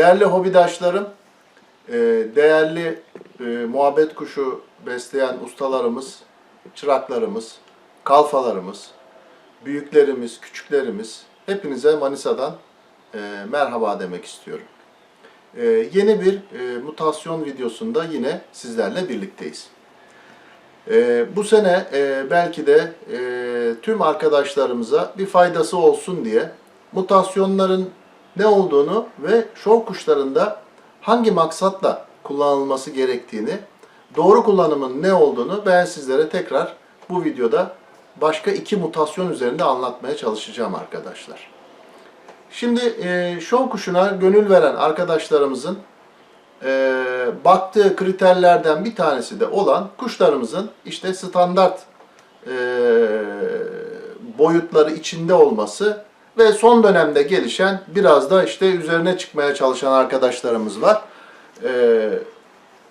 Değerli hobidaşlarım, e, değerli e, muhabbet kuşu besleyen ustalarımız, çıraklarımız, kalfalarımız, büyüklerimiz, küçüklerimiz hepinize Manisa'dan e, merhaba demek istiyorum. Yeni bir mutasyon videosunda yine sizlerle birlikteyiz. Bu sene belki de tüm arkadaşlarımıza bir faydası olsun diye mutasyonların ne olduğunu ve şov kuşlarında hangi maksatla kullanılması gerektiğini, doğru kullanımın ne olduğunu ben sizlere tekrar bu videoda başka iki mutasyon üzerinde anlatmaya çalışacağım arkadaşlar. Şimdi e, şov kuşuna gönül veren arkadaşlarımızın e, baktığı kriterlerden bir tanesi de olan kuşlarımızın işte standart e, boyutları içinde olması ve son dönemde gelişen biraz da işte üzerine çıkmaya çalışan arkadaşlarımız var. E,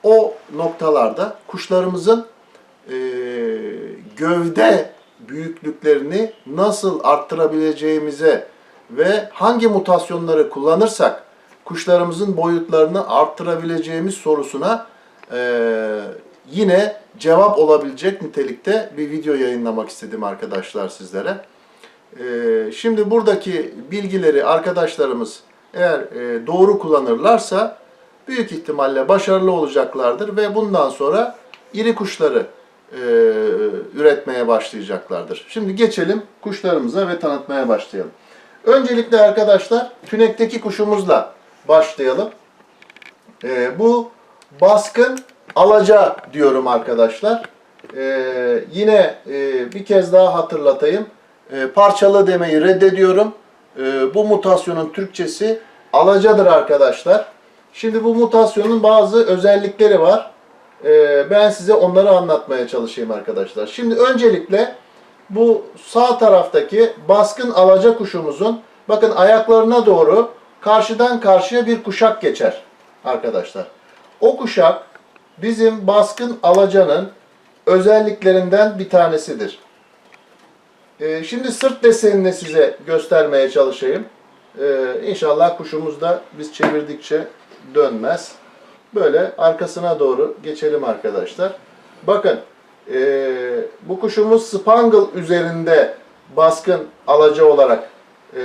o noktalarda kuşlarımızın e, gövde büyüklüklerini nasıl arttırabileceğimize ve hangi mutasyonları kullanırsak kuşlarımızın boyutlarını arttırabileceğimiz sorusuna e, yine cevap olabilecek nitelikte bir video yayınlamak istedim arkadaşlar sizlere. E, şimdi buradaki bilgileri arkadaşlarımız eğer e, doğru kullanırlarsa büyük ihtimalle başarılı olacaklardır ve bundan sonra iri kuşları e, üretmeye başlayacaklardır. Şimdi geçelim kuşlarımıza ve tanıtmaya başlayalım. Öncelikle arkadaşlar tünekteki kuşumuzla başlayalım. E, bu baskın alaca diyorum arkadaşlar. Yine bir kez daha hatırlatayım. E, parçalı demeyi reddediyorum. E, bu mutasyonun Türkçesi alacadır arkadaşlar. Şimdi bu mutasyonun bazı özellikleri var. E, ben size onları anlatmaya çalışayım arkadaşlar. Şimdi öncelikle bu sağ taraftaki baskın alaca kuşumuzun bakın ayaklarına doğru karşıdan karşıya bir kuşak geçer arkadaşlar. O kuşak bizim baskın alacanın özelliklerinden bir tanesidir. Ee, şimdi sırt desenini size göstermeye çalışayım. Ee, inşallah kuşumuz da biz çevirdikçe dönmez. Böyle arkasına doğru geçelim arkadaşlar. Bakın ee, bu kuşumuz spangle üzerinde baskın alaca olarak ee,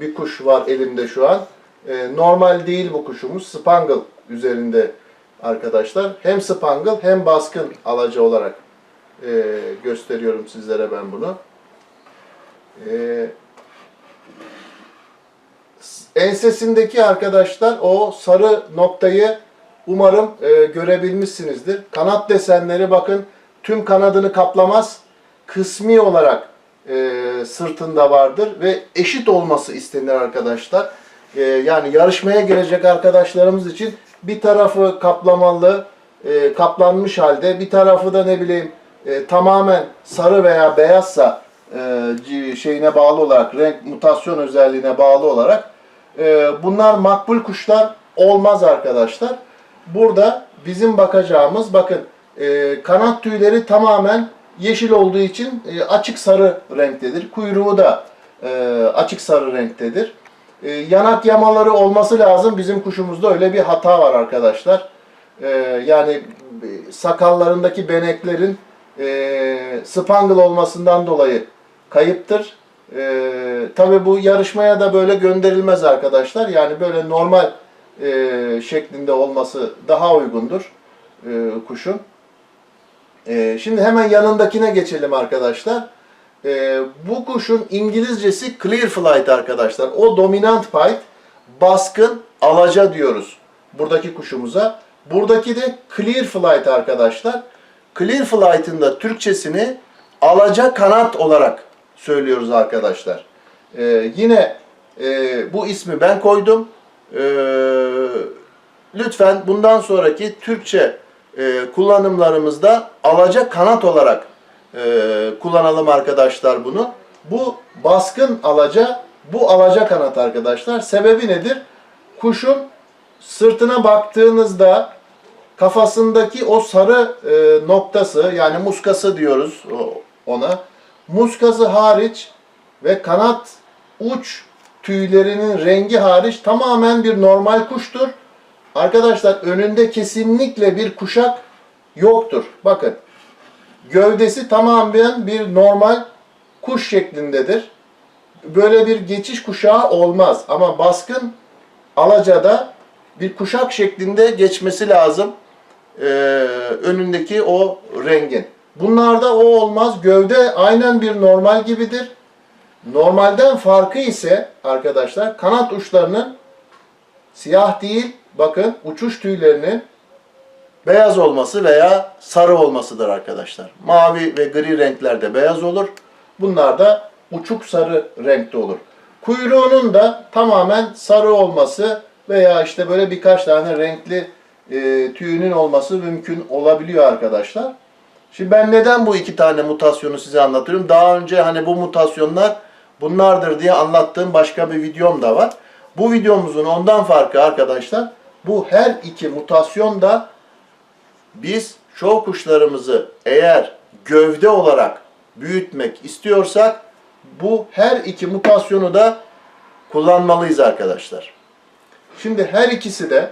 bir kuş var elimde şu an. Ee, normal değil bu kuşumuz. Spangle üzerinde arkadaşlar. Hem spangle hem baskın alaca olarak ee, gösteriyorum sizlere ben bunu. Ee, ensesindeki arkadaşlar o sarı noktayı umarım e, görebilmişsinizdir. Kanat desenleri bakın tüm kanadını kaplamaz. Kısmi olarak e, sırtında vardır ve eşit olması istenir arkadaşlar. E, yani yarışmaya girecek arkadaşlarımız için bir tarafı kaplamalı, e, kaplanmış halde, bir tarafı da ne bileyim e, tamamen sarı veya beyazsa e, şeyine bağlı olarak, renk mutasyon özelliğine bağlı olarak e, bunlar makbul kuşlar olmaz arkadaşlar. Burada bizim bakacağımız bakın e, kanat tüyleri tamamen yeşil olduğu için e, açık sarı renktedir. Kuyruğu da e, açık sarı renktedir. E, yanak yamaları olması lazım. Bizim kuşumuzda öyle bir hata var arkadaşlar. E, yani e, sakallarındaki beneklerin e, spangle olmasından dolayı kayıptır. E, Tabi bu yarışmaya da böyle gönderilmez arkadaşlar. Yani böyle normal e, şeklinde olması daha uygundur e, kuşun. E, şimdi hemen yanındakine geçelim arkadaşlar. E, bu kuşun İngilizcesi clear flight arkadaşlar. O dominant pied, baskın alaca diyoruz buradaki kuşumuza. Buradaki de clear flight arkadaşlar. Clear flight'ın da Türkçesini alaca kanat olarak söylüyoruz arkadaşlar. E, yine e, bu ismi ben koydum. E, lütfen bundan sonraki Türkçe e, kullanımlarımızda alaca kanat olarak e, kullanalım arkadaşlar bunu. Bu baskın alaca, bu alaca kanat arkadaşlar. Sebebi nedir? Kuşun sırtına baktığınızda kafasındaki o sarı e, noktası yani muskası diyoruz ona. Muskası hariç ve kanat uç tüylerinin rengi hariç tamamen bir normal kuştur. Arkadaşlar önünde kesinlikle bir kuşak yoktur. Bakın gövdesi tamamen bir normal kuş şeklindedir. Böyle bir geçiş kuşağı olmaz ama baskın alacada bir kuşak şeklinde geçmesi lazım ee, önündeki o rengin. Bunlarda o olmaz. Gövde aynen bir normal gibidir. Normalden farkı ise arkadaşlar kanat uçlarının siyah değil, bakın uçuş tüylerinin beyaz olması veya sarı olmasıdır arkadaşlar. Mavi ve gri renklerde beyaz olur. Bunlar da uçuk sarı renkte olur. Kuyruğunun da tamamen sarı olması veya işte böyle birkaç tane renkli e, tüyünün olması mümkün olabiliyor arkadaşlar. Şimdi ben neden bu iki tane mutasyonu size anlatıyorum? Daha önce hani bu mutasyonlar bunlardır diye anlattığım başka bir videom da var. Bu videomuzun ondan farkı arkadaşlar bu her iki mutasyon da biz şov kuşlarımızı eğer gövde olarak büyütmek istiyorsak bu her iki mutasyonu da kullanmalıyız arkadaşlar. Şimdi her ikisi de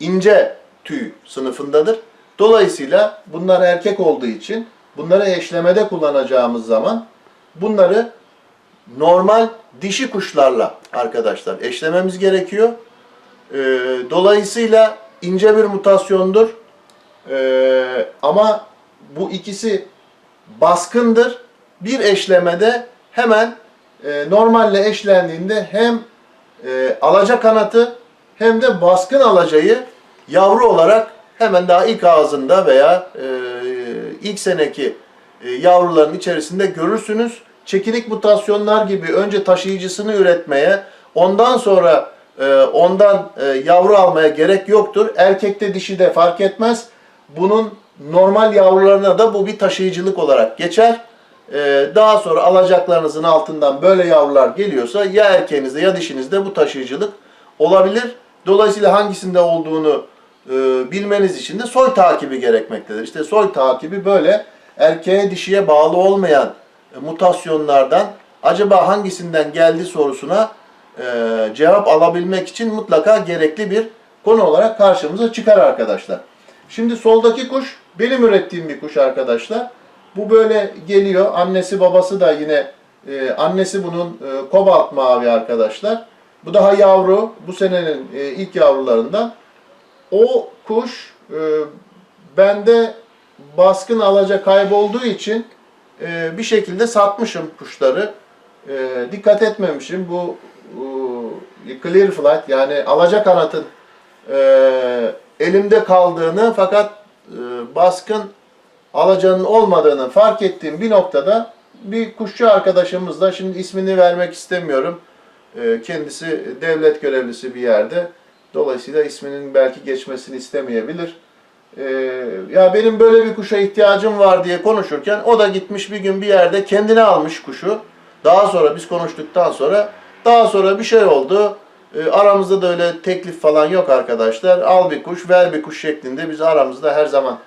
ince tüy sınıfındadır. Dolayısıyla bunlar erkek olduğu için bunları eşlemede kullanacağımız zaman bunları normal dişi kuşlarla arkadaşlar eşlememiz gerekiyor. Ee, dolayısıyla ince bir mutasyondur. Ee, ama bu ikisi baskındır. Bir eşlemede hemen e, normalle eşlendiğinde hem e, alaca kanatı hem de baskın alacayı yavru olarak hemen daha ilk ağzında veya e, ilk seneki e, yavruların içerisinde görürsünüz. Çekinik mutasyonlar gibi önce taşıyıcısını üretmeye, ondan sonra e, ondan e, yavru almaya gerek yoktur. Erkekte dişi de fark etmez. Bunun normal yavrularına da bu bir taşıyıcılık olarak geçer. E, daha sonra alacaklarınızın altından böyle yavrular geliyorsa ya erkeğinizde ya dişinizde bu taşıyıcılık olabilir. Dolayısıyla hangisinde olduğunu e, bilmeniz için de soy takibi gerekmektedir. İşte soy takibi böyle erkeğe dişiye bağlı olmayan e, mutasyonlardan acaba hangisinden geldi sorusuna e, cevap alabilmek için mutlaka gerekli bir konu olarak karşımıza çıkar arkadaşlar. Şimdi soldaki kuş benim ürettiğim bir kuş arkadaşlar. Bu böyle geliyor. Annesi babası da yine e, annesi bunun e, kobalt mavi arkadaşlar. Bu daha yavru. Bu senenin e, ilk yavrularından. O kuş e, bende baskın alaca kaybolduğu için e, bir şekilde satmışım kuşları. E, dikkat etmemişim. Bu e, clear flight yani alaca kanatın e, elimde kaldığını fakat e, baskın alacanın olmadığını fark ettiğim bir noktada bir kuşçu arkadaşımızla şimdi ismini vermek istemiyorum. E, kendisi devlet görevlisi bir yerde. Dolayısıyla isminin belki geçmesini istemeyebilir. E, ya benim böyle bir kuşa ihtiyacım var diye konuşurken o da gitmiş bir gün bir yerde kendine almış kuşu. Daha sonra biz konuştuktan sonra daha sonra bir şey oldu. E, aramızda da öyle teklif falan yok arkadaşlar. Al bir kuş, ver bir kuş şeklinde biz aramızda her zaman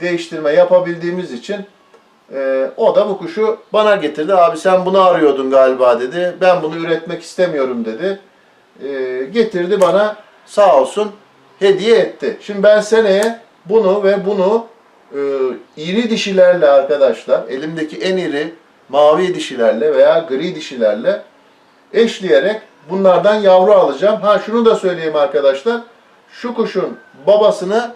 değiştirme yapabildiğimiz için e, o da bu kuşu bana getirdi. Abi sen bunu arıyordun galiba dedi. Ben bunu üretmek istemiyorum dedi. E, getirdi bana sağ olsun hediye etti. Şimdi ben seneye bunu ve bunu e, iri dişilerle arkadaşlar elimdeki en iri mavi dişilerle veya gri dişilerle eşleyerek bunlardan yavru alacağım. Ha şunu da söyleyeyim arkadaşlar. Şu kuşun babasını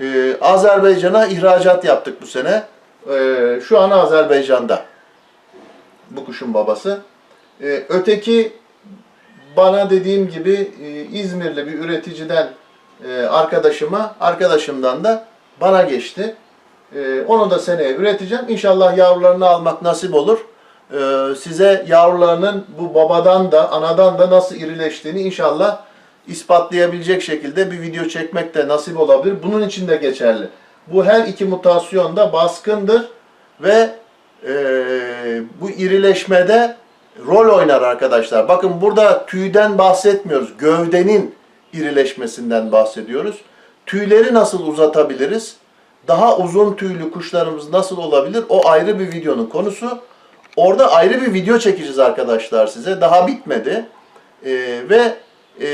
e, Azerbaycan'a ihracat yaptık bu sene. E, şu an Azerbaycan'da. Bu kuşun babası. E, öteki bana dediğim gibi e, İzmirli bir üreticiden e, arkadaşıma, arkadaşımdan da bana geçti. E, onu da seneye üreteceğim. İnşallah yavrularını almak nasip olur. Size yavrularının bu babadan da anadan da nasıl irileştiğini inşallah ispatlayabilecek şekilde bir video çekmek de nasip olabilir. Bunun için de geçerli. Bu her iki mutasyon da baskındır ve e, bu irileşmede rol oynar arkadaşlar. Bakın burada tüyden bahsetmiyoruz. Gövdenin irileşmesinden bahsediyoruz. Tüyleri nasıl uzatabiliriz? Daha uzun tüylü kuşlarımız nasıl olabilir? O ayrı bir videonun konusu. Orada ayrı bir video çekeceğiz arkadaşlar size. Daha bitmedi. Ee, ve e,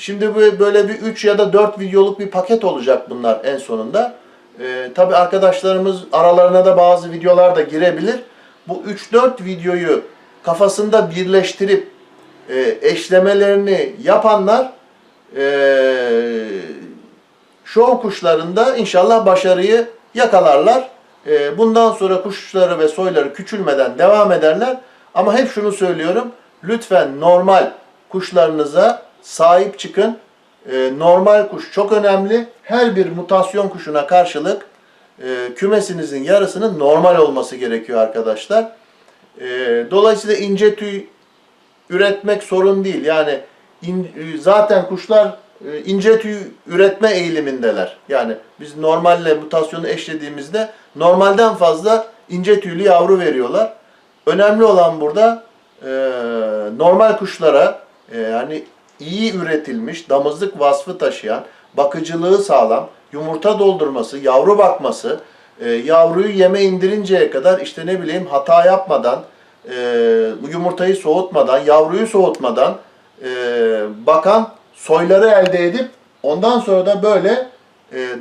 şimdi bu böyle bir 3 ya da 4 videoluk bir paket olacak bunlar en sonunda. Ee, Tabi arkadaşlarımız aralarına da bazı videolar da girebilir. Bu 3-4 videoyu kafasında birleştirip e, eşlemelerini yapanlar e, şov kuşlarında inşallah başarıyı yakalarlar. E, bundan sonra kuşları ve soyları küçülmeden devam ederler. Ama hep şunu söylüyorum. Lütfen normal kuşlarınıza sahip çıkın. E, normal kuş çok önemli. Her bir mutasyon kuşuna karşılık e, kümesinizin yarısının normal olması gerekiyor arkadaşlar. E, dolayısıyla ince tüy üretmek sorun değil. Yani in- zaten kuşlar e, ince tüy üretme eğilimindeler. Yani biz normalle mutasyonu eşlediğimizde normalden fazla ince tüylü yavru veriyorlar. Önemli olan burada e, normal kuşlara e, yani iyi üretilmiş, damızlık vasfı taşıyan, bakıcılığı sağlam, yumurta doldurması, yavru bakması, e, yavruyu yeme indirinceye kadar işte ne bileyim hata yapmadan, e, yumurtayı soğutmadan, yavruyu soğutmadan e, bakan soyları elde edip ondan sonra da böyle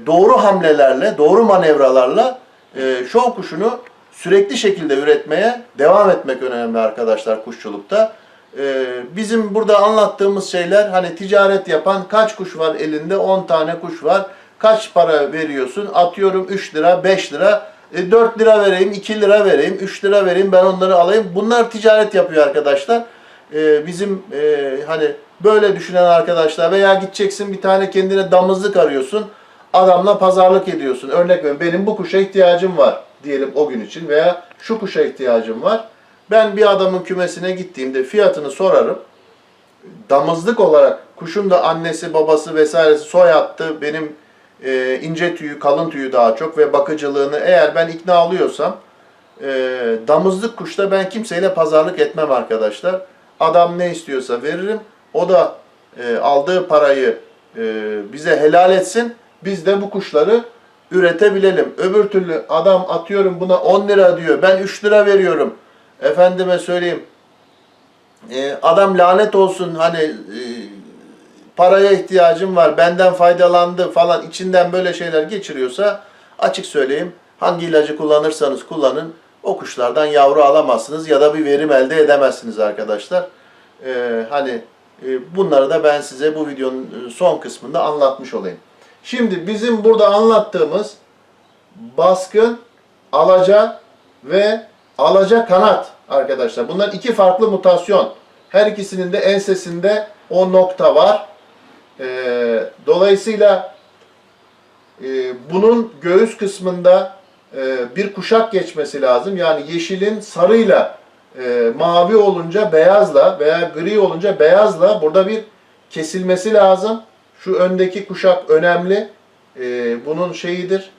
doğru hamlelerle, doğru manevralarla e, şov kuşunu sürekli şekilde üretmeye devam etmek önemli arkadaşlar kuşçulukta. E, bizim burada anlattığımız şeyler hani ticaret yapan kaç kuş var elinde 10 tane kuş var. Kaç para veriyorsun? Atıyorum 3 lira, 5 lira. E, 4 lira vereyim, 2 lira vereyim, 3 lira vereyim ben onları alayım. Bunlar ticaret yapıyor arkadaşlar. E, bizim e, hani böyle düşünen arkadaşlar veya gideceksin bir tane kendine damızlık arıyorsun. Adamla pazarlık ediyorsun. Örnek veriyorum benim bu kuşa ihtiyacım var diyelim o gün için veya şu kuşa ihtiyacım var. Ben bir adamın kümesine gittiğimde fiyatını sorarım. Damızlık olarak kuşun da annesi babası vesairesi soy attı. Benim e, ince tüyü kalın tüyü daha çok ve bakıcılığını eğer ben ikna alıyorsam e, damızlık kuşta ben kimseyle pazarlık etmem arkadaşlar. Adam ne istiyorsa veririm. O da e, aldığı parayı e, bize helal etsin. Biz de bu kuşları üretebilelim. Öbür türlü adam atıyorum buna 10 lira diyor. Ben 3 lira veriyorum. Efendime söyleyeyim. E, adam lanet olsun hani e, paraya ihtiyacım var, benden faydalandı falan içinden böyle şeyler geçiriyorsa açık söyleyeyim hangi ilacı kullanırsanız kullanın o kuşlardan yavru alamazsınız ya da bir verim elde edemezsiniz arkadaşlar. Ee, hani e, bunları da ben size bu videonun e, son kısmında anlatmış olayım. Şimdi bizim burada anlattığımız baskın, alaca ve alaca kanat arkadaşlar. Bunlar iki farklı mutasyon. Her ikisinin de ensesinde o nokta var. Ee, dolayısıyla e, bunun göğüs kısmında e, bir kuşak geçmesi lazım. Yani yeşilin sarıyla e, mavi olunca beyazla veya gri olunca beyazla burada bir kesilmesi lazım. Şu öndeki kuşak önemli. E, bunun şeyidir.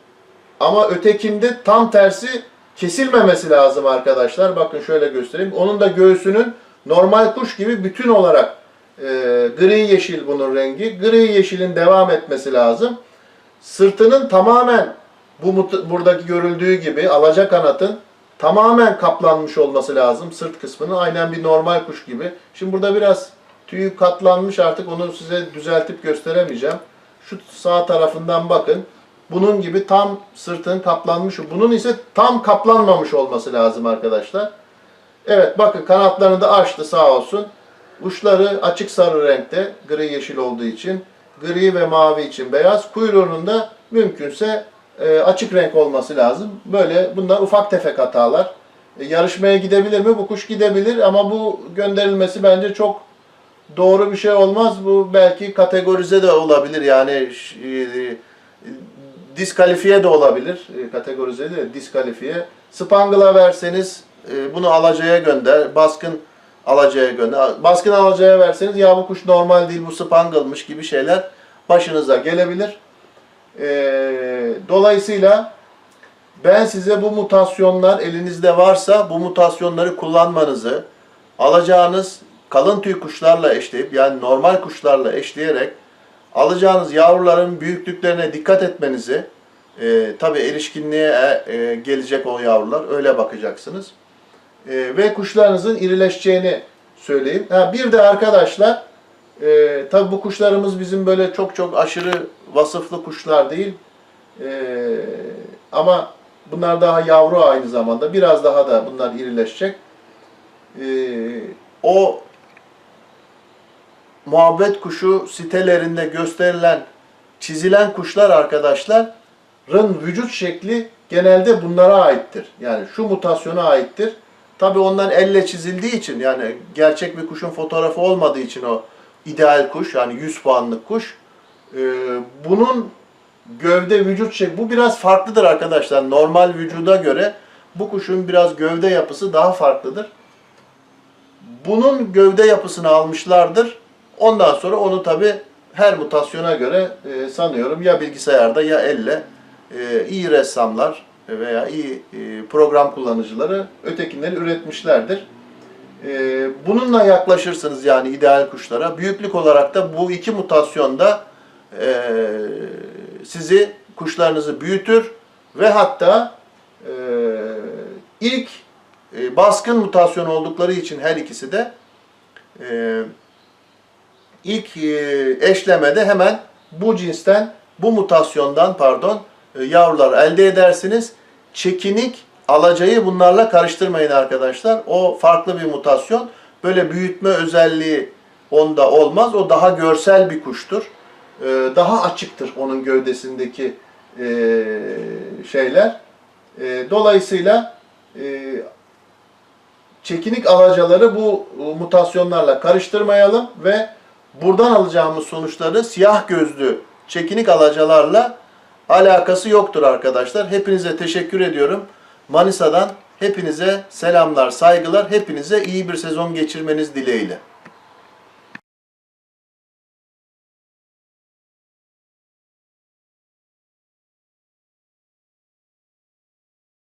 Ama ötekinde tam tersi kesilmemesi lazım arkadaşlar. Bakın şöyle göstereyim. Onun da göğsünün normal kuş gibi bütün olarak e, gri yeşil bunun rengi. Gri yeşilin devam etmesi lazım. Sırtının tamamen bu buradaki görüldüğü gibi alaca kanatın tamamen kaplanmış olması lazım. Sırt kısmının aynen bir normal kuş gibi. Şimdi burada biraz tüyü katlanmış artık onu size düzeltip gösteremeyeceğim. Şu sağ tarafından bakın. Bunun gibi tam sırtın kaplanmış. Bunun ise tam kaplanmamış olması lazım arkadaşlar. Evet bakın kanatlarını da açtı sağ olsun. Uçları açık sarı renkte gri yeşil olduğu için. Gri ve mavi için beyaz. Kuyruğunun da mümkünse e, açık renk olması lazım. Böyle bunlar ufak tefek hatalar. E, yarışmaya gidebilir mi? Bu kuş gidebilir ama bu gönderilmesi bence çok doğru bir şey olmaz. Bu belki kategorize de olabilir. Yani e, diskalifiye de olabilir. E, kategorize de diskalifiye. Spangle'a verseniz e, bunu alacaya gönder. Baskın alacaya gönder. Baskın alacaya verseniz ya bu kuş normal değil bu spangle'mış gibi şeyler başınıza gelebilir. E, dolayısıyla ben size bu mutasyonlar elinizde varsa bu mutasyonları kullanmanızı, alacağınız kalın tüy kuşlarla eşleyip yani normal kuşlarla eşleyerek alacağınız yavruların büyüklüklerine dikkat etmenizi, e, tabi erişkinliğe e, e, gelecek o yavrular öyle bakacaksınız. E, ve kuşlarınızın irileşeceğini söyleyeyim. Ha, bir de arkadaşlar e, tabi bu kuşlarımız bizim böyle çok çok aşırı vasıflı kuşlar değil. E, ama bunlar daha yavru aynı zamanda. Biraz daha da bunlar irileşecek. E, o muhabbet kuşu sitelerinde gösterilen, çizilen kuşlar arkadaşların vücut şekli genelde bunlara aittir. Yani şu mutasyona aittir. Tabi ondan elle çizildiği için yani gerçek bir kuşun fotoğrafı olmadığı için o ideal kuş yani 100 puanlık kuş. e, bunun gövde vücut şekli bu biraz farklıdır arkadaşlar. Normal vücuda göre bu kuşun biraz gövde yapısı daha farklıdır. Bunun gövde yapısını almışlardır. Ondan sonra onu tabi her mutasyona göre e, sanıyorum ya bilgisayarda ya elle e, iyi ressamlar veya iyi e, program kullanıcıları ötekinleri üretmişlerdir. E, bununla yaklaşırsınız yani ideal kuşlara. Büyüklük olarak da bu iki mutasyonda e, sizi kuşlarınızı büyütür ve hatta e, ilk e, baskın mutasyon oldukları için her ikisi de e, ilk e, eşlemede hemen bu cinsten, bu mutasyondan pardon e, yavrular elde edersiniz. Çekinik alacayı bunlarla karıştırmayın arkadaşlar. O farklı bir mutasyon. Böyle büyütme özelliği onda olmaz. O daha görsel bir kuştur. E, daha açıktır onun gövdesindeki şeyler. Dolayısıyla çekinik alacaları bu mutasyonlarla karıştırmayalım ve buradan alacağımız sonuçları siyah gözlü çekinik alacalarla alakası yoktur arkadaşlar. Hepinize teşekkür ediyorum. Manisa'dan hepinize selamlar, saygılar. Hepinize iyi bir sezon geçirmeniz dileğiyle.